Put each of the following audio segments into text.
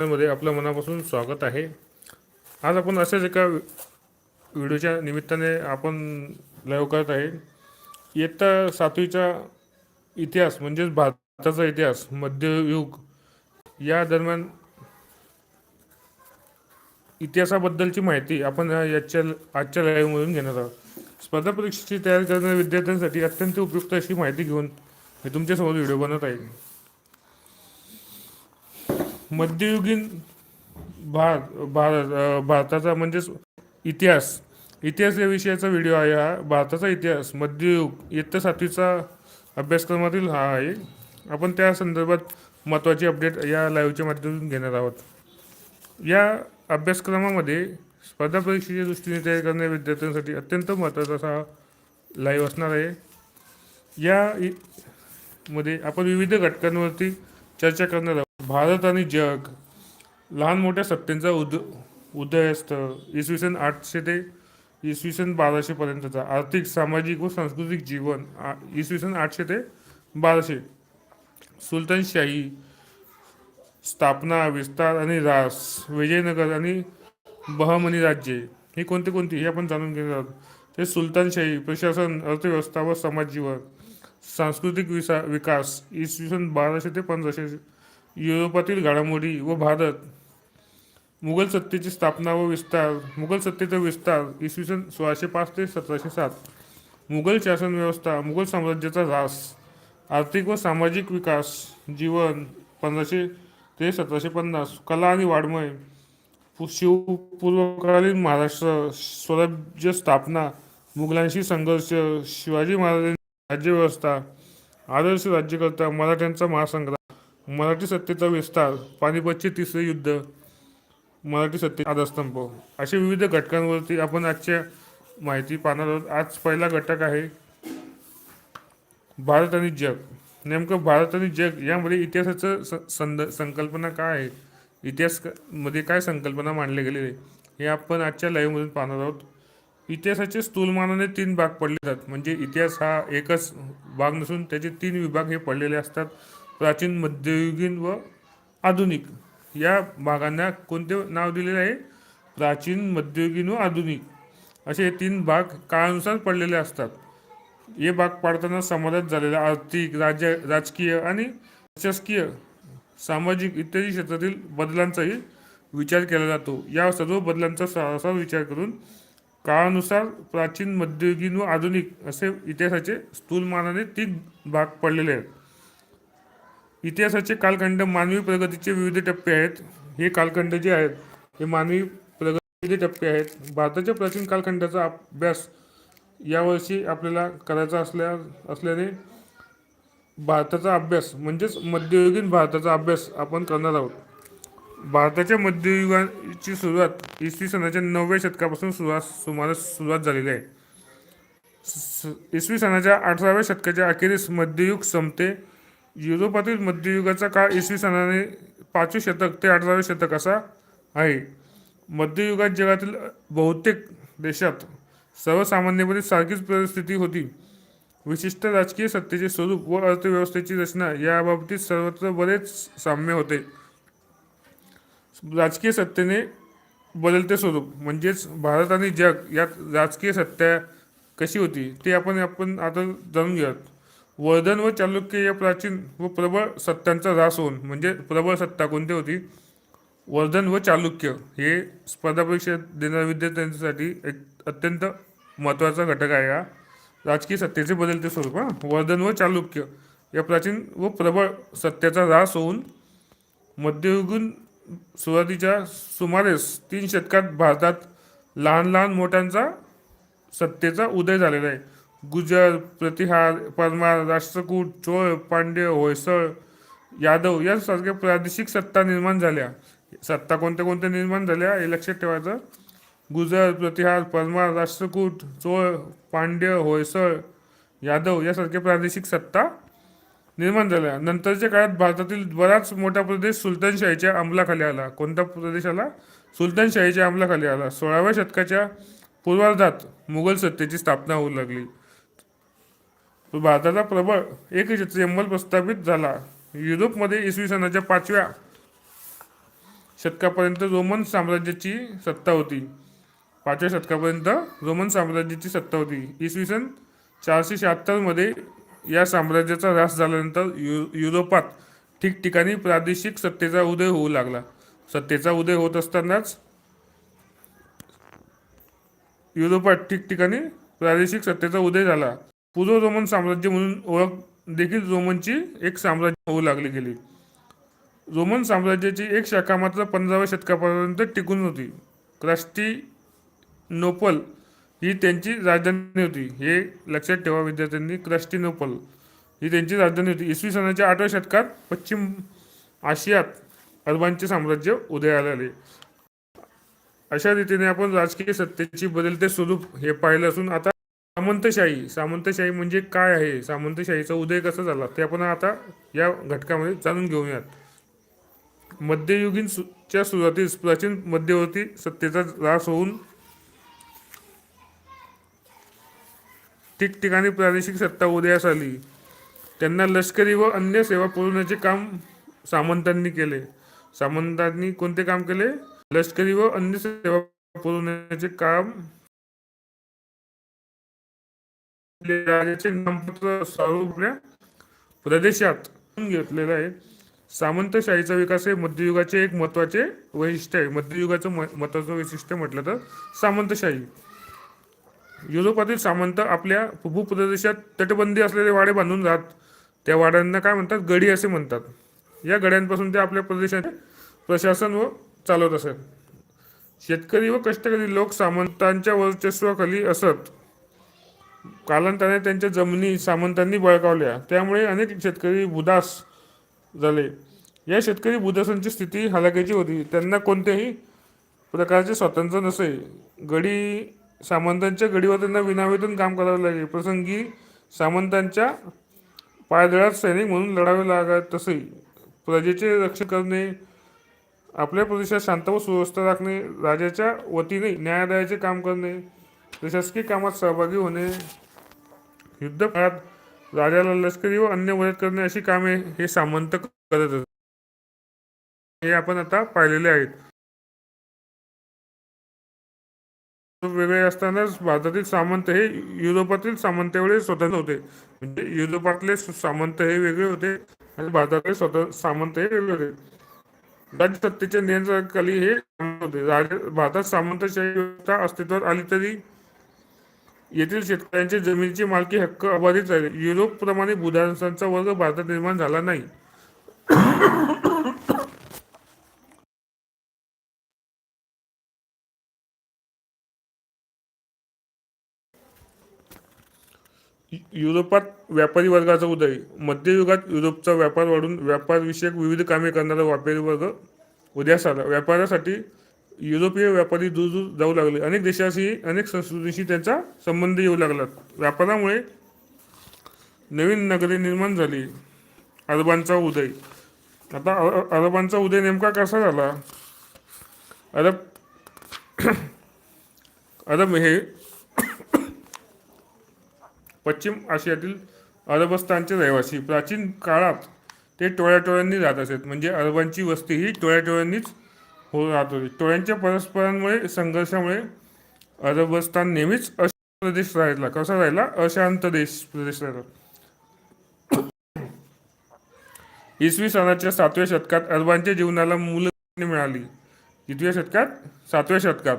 मध्ये आपलं मनापासून स्वागत आहे. आज आपण अशाच एका व्हिडिओच्या निमित्ताने आपण लाईव्ह करत आहे. इयत्ता सातवीचा इतिहास म्हणजेच भारताचा इतिहास मध्ययुग या दरम्यान इतिहासाबद्दलची माहिती आपण याच्या आजच्या लाईव्हमधून घेणार आहोत. स्पर्धा परीक्षेची तयारी करणाऱ्या विद्यार्थ्यांसाठी अत्यंत उपयुक्त अशी माहिती घेऊन मी तुमच्यासमोर व्हिडिओ बनवत आहे. मध्ययुगीन भारत भारत भारताचा म्हणजेच इतिहास. इतिहास या विषयाचा व्हिडिओ आहे हा. भारताचा इतिहास मध्ययुग इयत्ता सातवीचा अभ्यासक्रमातील हा आहे. आपण त्या संदर्भात महत्त्वाची अपडेट या लाईव्हच्या माध्यमातून घेणार आहोत. या अभ्यासक्रमामध्ये स्पर्धा परीक्षेच्या दृष्टीने तयारी करणाऱ्या विद्यार्थ्यांसाठी अत्यंत महत्त्वाचा असा लाईव्ह असणार आहे. या इ- मध्ये आपण विविध घटकांवरती चर्चा करणार. आहोत भारत आणि जग लहान मोठ्या सत्तेंचा उद उदयस्त इसवी सन आठशे ते इसवी सन बाराशे पर्यंतचा आर्थिक सामाजिक व सांस्कृतिक जीवन आ- इसवी सन आठशे ते बाराशे. सुलतानशाही स्थापना विस्तार आणि रास विजयनगर आणि बहमनी राज्ये. ही कोणती कोणती हे आपण जाणून घेणार आहोत. ते सुलतानशाही प्रशासन अर्थव्यवस्था व समाजजीवन सांस्कृतिक विसा विकास इसवी सन बाराशे ते पंधराशे युरोपातील घडामोडी व भारत. मुघल सत्तेची स्थापना व विस्तार मुघल सत्तेचा विस्तार इसवी सन सोळाशे पाच ते सतराशे सात. मुघल शासन व्यवस्था मुघल साम्राज्याचा ऱ्हास आर्थिक व सामाजिक विकास जीवन पंधराशे ते सतराशे पन्नास कला आणि वाड्मय शिव शिवपूर्वकालीन महाराष्ट्र स्वराज्य स्थापना मुघलांशी संघर्ष शिवाजी महाराजांनी राज्यव्यवस्था आदर्श राज्यकर्ता मराठ्यांचा महासंग्राम मराठी सत्तेचा विस्तार पानिपतचे तिसरे युद्ध मराठी सत्ते आधारस्तंभ. असे विविध घटकांवरती आपण आजच्या माहिती पाहणार आहोत. आज पहिला घटक आहे भारत आणि जग. नेमकं भारत आणि जग यामध्ये इतिहासाचं स- संद संकल्पना काय आहे? इतिहासमध्ये काय संकल्पना मांडले गेलेली आहे, हे आपण आजच्या लाईव्हमधून पाहणार आहोत. इतिहासाचे स्थूलमानाने तीन भाग पडले जातात म्हणजे इतिहास हा एकच भाग नसून त्याचे तीन विभाग हे पडलेले असतात. प्राचीन मध्ययुगीन व आधुनिक. या भागांना कोणते नाव दिलेले आहे? प्राचीन मध्ययुगीन व आधुनिक. असे हे तीन भाग काळानुसार पडलेले असतात. हे भाग पाडताना समाजात झालेल्या आर्थिक राज्य राजकीय आणि प्रशासकीय सामाजिक इत्यादी क्षेत्रातील बदलांचाही विचार केला जातो. या सर्व बदलांचा सारासार विचार करून काळानुसार प्राचीन मध्ययुगीन व आधुनिक असे इतिहासाचे स्थूलमानाने तीन भाग पडलेले आहेत. इतिहासाचे कालखंड मानवी प्रगतीचे विविध टप्पे आहेत. हे कालखंड जे आहेत हे मानवी प्रगतीचे टप्पे आहेत. भारताच्या प्राचीन कालखंडाचा अभ्यास यावर्षी आपल्याला करायचा असल्या असल्याने भारताचा अभ्यास म्हणजेच मध्ययुगीन भारताचा अभ्यास आपण करणार आहोत. भारताच्या मध्ययुगाची सुरुवात इसवी सनाच्या नवव्या शतकापासून सुरुवात सुमारे सुरुवात झालेली आहे. स- इसवी सनाच्या अठराव्या शतकाच्या अखेरीस मध्ययुग संपते. युरोपातील मध्ययुगाचा काळ इसवी सनाने पाचवे शतक ते अठरावे शतक असा आहे. मध्ययुगात जगातील बहुतेक देशात सर्वसामान्यपणे सारखीच परिस्थिती होती. विशिष्ट राजकीय सत्तेचे स्वरूप व अर्थव्यवस्थेची रचना याबाबतीत सर्वत्र बरेच साम्य होते. राजकीय सत्तेने बदलते स्वरूप म्हणजेच भारत आणि जग यात राजकीय सत्ता कशी होती ते आपण आपण आता जाणून घेऊयात. वर्धन व चालुक्य या प्राचीन व प्रबळ सत्तांचा ऱ्हास होऊन म्हणजे प्रबळ सत्ता कोणती होती? वर्धन व चालुक्य हे स्पर्धा परीक्षा देणाऱ्या विद्यार्थ्यांसाठी एक अत्यंत महत्त्वाचा घटक आहे हा. राजकीय सत्तेचे बदलते स्वरूप हां. वर्धन व चालुक्य या प्राचीन व प्रबळ सत्याचा ऱ्हास होऊन मध्ययुगीन सुरुवातीच्या सुमारेस तीन शतकात भारतात लहान लहान मोठ्यांचा सत्तेचा उदय झालेला आहे. गुजर प्रतिहार परमार राष्ट्रकूट चोळ पांड्य होयसळ यादव यांसारख्या प्रादेशिक सत्ता निर्माण झाल्या. सत्ता कोणत्या कोणत्या निर्माण झाल्या हे लक्षात ठेवायचं. गुजर प्रतिहार परमार राष्ट्रकूट चोळ पांड्य होयसळ यादव यासारख्या प्रादेशिक सत्ता निर्माण झाल्या. नंतरच्या काळात भारतातील बराच मोठा प्रदेश सुलतानशाहीच्या अंमलाखाली आला. कोणत्या प्रदेशाला? सुलतानशाहीच्या अंमलाखाली आला. सोळाव्या शतकाच्या पूर्वार्धात मुघल सत्तेची स्थापना होऊ लागली. भारताचा प्रबळ एक अंमल प्रस्थापित झाला. युरोपमध्ये इसवी सनाच्या पाचव्या शतकापर्यंत रोमन साम्राज्याची सत्ता होती. पाचव्या शतकापर्यंत रोमन साम्राज्याची सत्ता होती. इसवी सन चारशे शहात्तरमध्ये या साम्राज्याचा ऱ्हास झाल्यानंतर यु युरोपात ठिकठिकाणी प्रादेशिक सत्तेचा उदय होऊ लागला. सत्तेचा उदय होत असतानाच युरोपात ठिकठिकाणी प्रादेशिक सत्तेचा उदय झाला. पूर्व रोमन साम्राज्य म्हणून ओळख देखील रोमनची एक साम्राज्य होऊ लागली गेली. रोमन साम्राज्याची एक शाखा मात्र पंधराव्या शतकापर्यंत टिकून होती. क्रास्टिनोपल ही त्यांची राजधानी होती. हे लक्षात ठेवा विद्यार्थ्यांनी. क्रस्टिनोपल. ही त्यांची राजधानी होती. इसवी सनाच्या आठव्या शतकात पश्चिम आशियात अरबांचे साम्राज्य उदयाला आले. अशा रीतीने आपण राजकीय सत्तेची बदलते स्वरूप हे पाहिलं असून आता सामंतशाही. सामंतशाही म्हणजे काय आहे? सामंतशाहीचा उदय कसा झाला? ते आपण आता या घटकामध्ये जाणून घेऊयात. मध्ययुगीन सु च्या सुरुवातीस प्राचीन मध्यवर्ती सत्तेचा ऱ्हास होऊन ठिकठिकाणी प्रादेशिक सत्ता उदयास आली. त्यांना लष्करी व अन्य सेवा पुरवण्याचे काम सामंतांनी केले. सामंतांनी कोणते काम केले? लष्करी व अन्य सेवा पुरवण्याचे काम राजाचे नामपत्र स्वरूप प्रदेशात घेतलेलं आहे. सामंतशाहीचा विकास हे मध्ययुगाचे एक महत्त्वाचे वैशिष्ट्य आहे. मध्ययुगाचं महत्वाचं वैशिष्ट्य म्हटलं तर सामंतशाही युरोपातील सामंत आपल्या भूप्रदेशात तटबंदी असलेले वाडे बांधून राहत त्या वाड्यांना काय म्हणतात? गडी असे म्हणतात. या गड्यांपासून ते आपल्या प्रदेशाचे प्रशासन व चालवत असत. शेतकरी व कष्टकरी लोक सामंतांच्या वर्चस्वाखाली असत. कालांतराने त्यांच्या जमिनी सामंतांनी बळकावल्या. त्यामुळे अनेक शेतकरी बुदास झाले. या शेतकरी बुदासांची स्थिती हलाखीची होती. त्यांना कोणत्याही प्रकारचे स्वातंत्र्य नसे. गडी सामंतांच्या गडीवर त्यांना विनावेतून काम करावे लागले. प्रसंगी सामंतांच्या पायदळात सैनिक म्हणून लढावे लागत तसे. प्रजेचे रक्षण करणे आपल्या प्रदेशात शांत व सुव्यवस्था राखणे राजाच्या वतीने न्यायालयाचे काम करणे प्रशासकीय कामात सहभागी होणे युद्ध काळात राजाला लष्करी व अन्य मदत करणे अशी कामे हे सामंत करत हे आपण आता पाहिलेले आहेत. वेगळे असतानाच भारतातील सामंत हे युरोपातील सामंतावेळी स्वतंत्र होते. म्हणजे युरोपातले सामंत हे वेगळे होते आणि भारतातले स्वतः सामंत हे वेगळे होते. राजसत्तेच्या नियंत्रणाखाली हे होते. भारतात सामंतशाही व्यवस्था अस्तित्वात आली तरी येथील शेतकऱ्यांचे जमिनीची मालकी हक्क अबाधित राहिले. युरोपप्रमाणे बुधांसांचा वर्ग भारतात निर्माण झाला नाही. युरोपात व्यापारी वर्गाचा उदय. मध्ययुगात युरोपचा व्यापार वाढून व्यापारविषयक विविध कामे करणारा व्यापारी वर्ग उदयास आला. व्यापारासाठी युरोपीय व्यापारी दूर दूर जाऊ लागले. अनेक देशाशी अनेक संस्कृतीशी त्यांचा संबंध येऊ लागला. व्यापारामुळे नवीन नगरे निर्माण झाली. अरबांचा उदय. आता अरबांचा उदय नेमका कसा झाला? अरब अरब हे पश्चिम आशियातील अरबस्तानचे रहिवासी. प्राचीन काळात ते टोळ्या टोळ्यांनी राहत असत. म्हणजे अरबांची वस्ती ही टोळ्याटोळ्यांनीच हो राहत होती. टोळ्यांच्या परस्परांमुळे संघर्षामुळे अरबस्तान नेहमीच अश प्रदेश राहिला. कसा राहिला? अशांत देश प्रदेश राहिला. इसवी सनाच्या सातव्या शतकात अरबांच्या जीवनाला मूल मिळाली. कितव्या शतकात? सातव्या शतकात.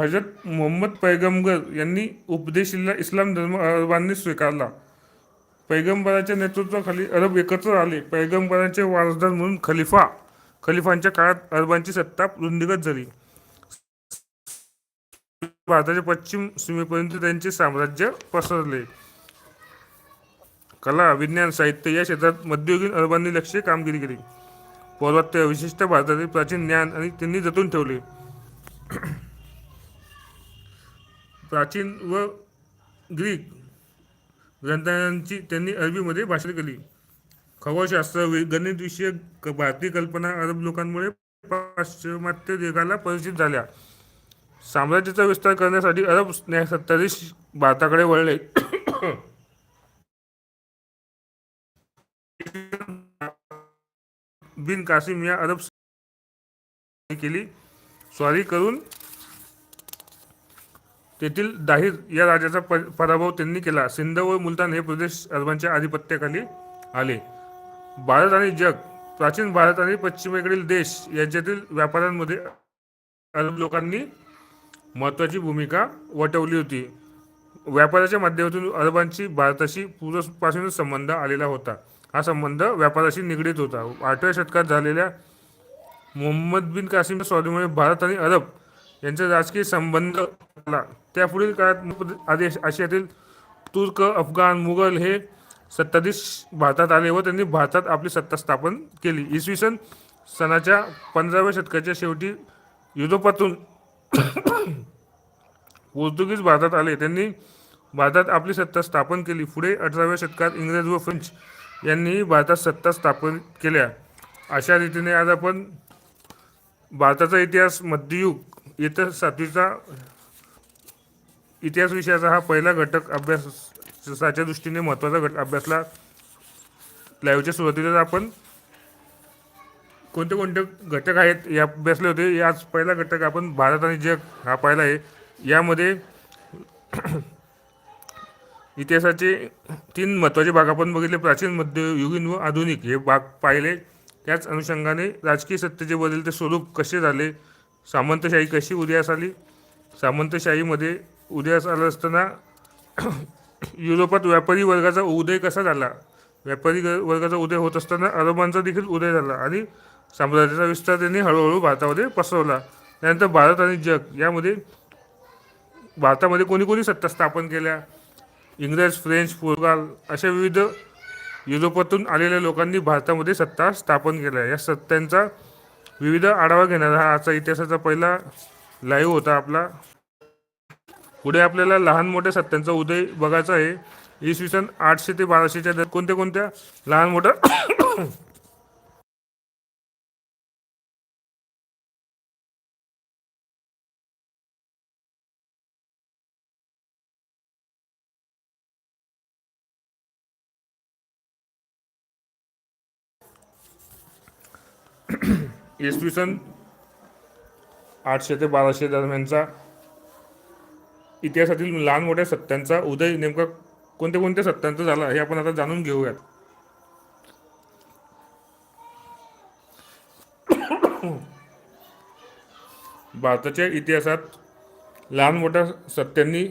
हजरत मोहम्मद पैगंबर यांनी उपदेशिला इस्लाम धर्म अरबांनी स्वीकारला. पैगंबराच्या नेतृत्वाखाली अरब एकत्र आले. पैगंबरांचे वारसदार म्हणून खलिफा खलिफांच्या काळात अरबांची सत्ता रुंदीगत झाली. भारताच्या पश्चिम सीमेपर्यंत त्यांचे साम्राज्य पसरले. कला विज्ञान साहित्य या क्षेत्रात मध्ययुगीन अरबांनी लक्ष कामगिरी केली. पौर्वात्य विशिष्ट भारतातील प्राचीन ज्ञान आणि त्यांनी जतून ठेवले. प्राचीन व ग्रीक ग्रंथांची त्यांनी अरबीमध्ये भाषण केली. खगोलशास्त्र गणितविषयक भारतीय कल्पना अरब लोकांमुळे पाश्चिमात्य जगाला परिचित झाल्या. साम्राज्याचा विस्तार करण्यासाठी अरब सत्ताधीश भारताकडे वळले. बिन कासिम या अरब केली. स्वारी करून तेथील दाहिर या राजाचा प पराभव त्यांनी केला. सिंध व मुलतान हे प्रदेश अरबांच्या आधिपत्याखाली आले. भारत आणि जग प्राचीन भारत आणि पश्चिमेकडील देश यांच्यातील व्यापाऱ्यांमध्ये अरब लोकांनी महत्त्वाची भूमिका वटवली होती. व्यापाराच्या माध्यमातून अरबांची भारताशी पूर्वपासूनच संबंध आलेला होता. हा संबंध व्यापाराशी निगडीत होता. आठव्या शतकात झालेल्या मोहम्मद बिन कासिम स्वारीमुळे भारत आणि अरब यांचा राजकीय संबंध आला त्यापुढील काळात आदेश आशियातील तुर्क अफगाण मुघल हे सत्ताधीश भारतात आले व त्यांनी भारतात आपली सत्ता स्थापन केली. इसवी सन सणाच्या पंधराव्या शतकाच्या शेवटी युरोपातून पोर्तुगीज भारतात आले. त्यांनी भारतात आपली सत्ता स्थापन केली. पुढे अठराव्या शतकात इंग्रज व फ्रेंच यांनीही भारतात सत्ता स्थापन केल्या. अशा रीतीने आज आपण भारताचा इतिहास मध्ययुग इतर सातवीचा इतिहास विषयाचा हा पहिला घटक अभ्यासाच्या दृष्टीने महत्त्वाचा घटक अभ्यासला लाईव्हच्या सुरुवातीलाच आपण कोणते कोणते घटक आहेत या अभ्यासले होते? याच पहिला घटक आपण भारत आणि जग हा पाहिला आहे. यामध्ये इतिहासाचे तीन महत्त्वाचे भाग आपण बघितले. प्राचीन मध्ययुगीन व आधुनिक हे भाग पाहिले. त्याच अनुषंगाने राजकीय सत्तेचे बदलते स्वरूप कसे झाले? सामंतशाही कशी उदयास आली? सामंतशाहीमध्ये उदयास आलं असताना युरोपात व्यापारी वर्गाचा उदय कसा झाला? व्यापारी ग- वर्गाचा उदय होत असताना अरबांचा देखील उदय झाला आणि साम्राज्याचा विस्तार त्यांनी हळूहळू भारतामध्ये पसरवला. त्यानंतर भारत आणि जग यामध्ये भारतामध्ये कोणी कोणी सत्ता स्थापन केल्या? इंग्रज फ्रेंच पोर्तुगाल अशा विविध युरोपातून आलेल्या लोकांनी भारतामध्ये सत्ता स्थापन केल्या. या सत्तांचा विविध आढावा घेणारा हा आजचा इतिहासाचा पहिला लाईव्ह होता आपला. पुढे आपल्याला लहान मोठ्या सत्यांचा उदय बघायचा आहे. इसवी सन आठशे ते बाराशेच्या कोणत्या कोणत्या? लहान मोठ्या इसवी सन आठशे ते बाराशे दरम्यानचा इतिहासातील लहान मोठ्या सत्यांचा उदय नेमका कोणत्या कोणत्या सत्यांचा झाला हे आपण आता जाणून घेऊयात. भारताच्या इतिहासात लहान मोठ्या सत्यांनी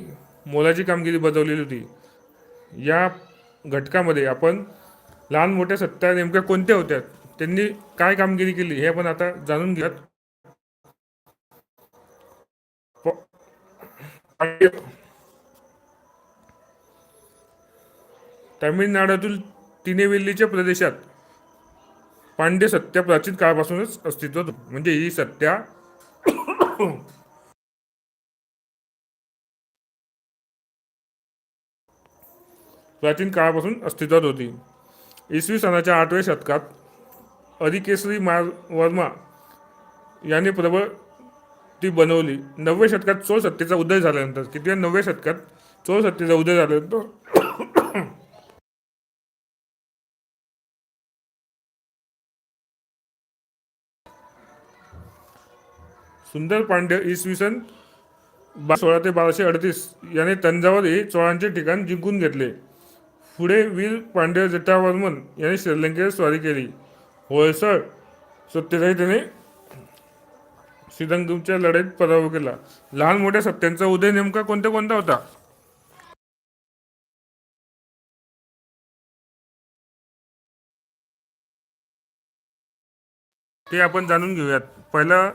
मोलाची कामगिरी बजावलेली होती. या घटकामध्ये आपण लहान मोठ्या सत्ता नेमक्या कोणत्या होत्या? त्यांनी काय कामगिरी केली हे आपण आता जाणून घेऊयात. प- तामिळनाडूतील तिनेवेल्लीच्या प्रदेशात पांड्य सत्या प्राचीन काळापासूनच अस्तित्वात म्हणजे ही सत्या प्राचीन काळापासून अस्तित्वात होती. इसवी सनाच्या आठव्या शतकात अधिकेसरी मार वर्मा याने प्रबळ ती बनवली. नवव्या शतकात चोळ सत्तेचा उदय झाल्यानंतर किती? नवव्या शतकात चोळ सत्तेचा उदय झाल्यानंतर. सुंदर पांड्य इसवी सन बा सोळा ते बाराशे अडतीस याने तंजावर हे चोळांचे ठिकाण जिंकून घेतले. पुढे वीर पांड्य जटावर्मन याने श्रीलंकेवर स्वारी केली. होयसळ सत्तेचाही त्याने श्रीरंगमच्या लढाईत पराभव केला. लहान मोठ्या सत्यांचा उदय नेमका कोणत्या कोणता होता? ते आपण जाणून घेऊयात. पहिलं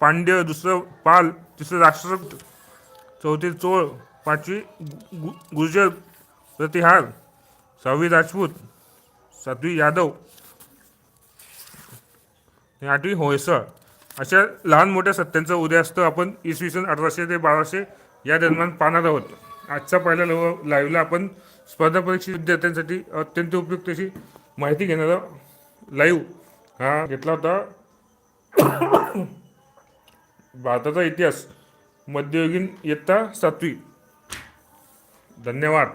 पांड्य दुसरं पाल तिसरं राष्ट्रकूट चौथी चोळ पाचवी गु- गु- गुर्जर प्रतिहार सहावी राजपूत सातवी यादव आणि आठवी होयसळ अशा लहान मोठ्या सत्यांचा उदयास्त आपण इसवी सन अठराशे ते बाराशे या दरम्यान पाहणार आहोत. आजचा पहिला लव लाईव्हला आपण स्पर्धा परीक्षा विद्यार्थ्यांसाठी अत्यंत उपयुक्त अशी माहिती घेणारा लाईव्ह हा घेतला होता. भारताचा इतिहास. मध्ययुगीन इयत्ता सातवी. धन्यवाद.